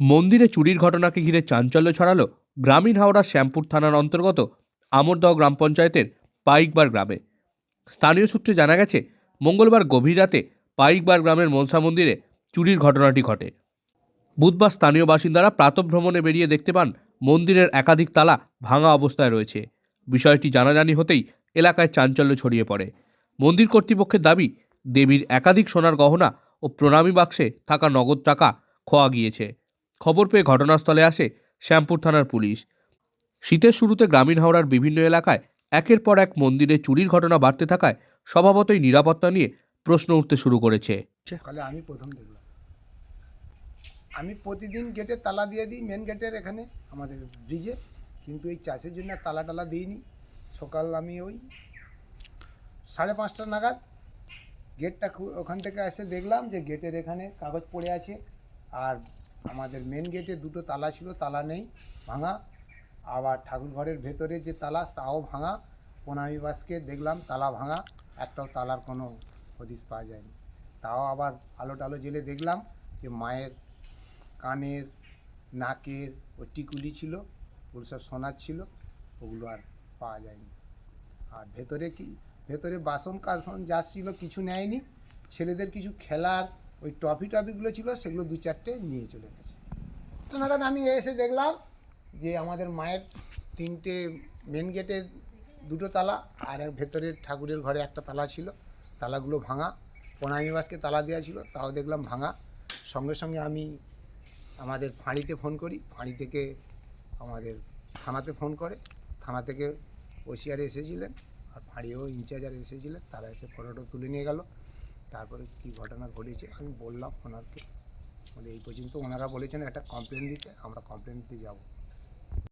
মন্দিরে চুরির ঘটনাকে ঘিরে চাঞ্চল্য ছড়ালো গ্রামীণ হাওড়ার শ্যামপুর থানার অন্তর্গত আমরদহ গ্রাম পঞ্চায়েতের পাইকবার গ্রামে। স্থানীয় সূত্রে জানা গেছে, মঙ্গলবার গভীর রাতে পাইকবার গ্রামের মনসা মন্দিরে চুরির ঘটনাটি ঘটে। বুধবার স্থানীয় বাসিন্দারা প্রাতভ্রমণে বেরিয়ে দেখতে পান মন্দিরের একাধিক তালা ভাঙা অবস্থায় রয়েছে। বিষয়টি জানাজানি হতেই এলাকায় চাঞ্চল্য ছড়িয়ে পড়ে। মন্দির কর্তৃপক্ষের দাবি, দেবীর একাধিক সোনার গহনা ও প্রণামী বাক্সে থাকা নগদ টাকা খোয়া গিয়েছে। খবর পেয়ে ঘটনাস্থলে আসে শ্যামপুর থানার পুলিশ। শীতের শুরুতে গ্রামীণ হাওড়ার বিভিন্ন এলাকায় একের পর এক মন্দিরে চুরির ঘটনা বাড়তে থাকায় স্বভাবতই নিরাপত্তা নিয়ে প্রশ্ন উঠতে শুরু করেছে। আমি প্রথম দেখলাম। আমি প্রতিদিন গেটে তালা দিয়ে দিই মেন গেটের এখানে, আমাদের ব্রিজে কিন্তু এই চাষের জন্য তালা টালা দিইনি। সকাল আমি ওই সাড়ে পাঁচটা নাগাদ গেটটা ওখান থেকে এসে দেখলাম যে গেটের এখানে কাগজ পড়ে আছে। আর আমাদের মেন গেটে দুটো তালা ছিল, তালা নেই, ভাঙা। আবার ঠাকুর ঘরের ভেতরে যে তালা, তাও ভাঙা। প্রণামী বাসকে দেখলাম, তালা ভাঙা। একটাও তালার কোনো হদিস পাওয়া যায়নি। তাও আবার আলো টালো জেলে দেখলাম যে মায়ের কানের, নাকের ও টিকুলি ছিল, ওগুলো সব সোনার ছিল, ওগুলো আর পাওয়া যায়নি। আর ভেতরে কি, ভেতরে বাসন কাসন যা ছিল কিছু নেয়নি। ছেলেদের কিছু খেলার ওই টফি টফিগুলো ছিল, সেগুলো দু চারটে নিয়ে চলে গেছে। নাগাদ আমি এসে দেখলাম যে আমাদের মায়ের তিনটে মেন গেটে দুটো তালা আর ভেতরের ঠাকুরের ঘরে একটা তালা ছিল। তালাগুলো ভাঙা। প্রণামীবাসকে তালা দেওয়া ছিল, তাও দেখলাম ভাঙা। সঙ্গে সঙ্গে আমি আমাদের ফাঁড়িতে ফোন করি। ফাঁড়ি থেকে আমাদের থানাতে ফোন করে। থানা থেকে ওসিআর এসেছিলেন। আর ফাঁড়িও ইনচার্জার এসেছিলেন। তারা এসে ফটোটা তুলে নিয়ে গেল। তারপরে কি ঘটনা ঘটেছে, আমি বললাম ওনাকে। বলে, এই পর্যন্ত ওনারা বলেছেন একটা কমপ্লেন দিতে, আমরা কমপ্লেন দিতে যাব।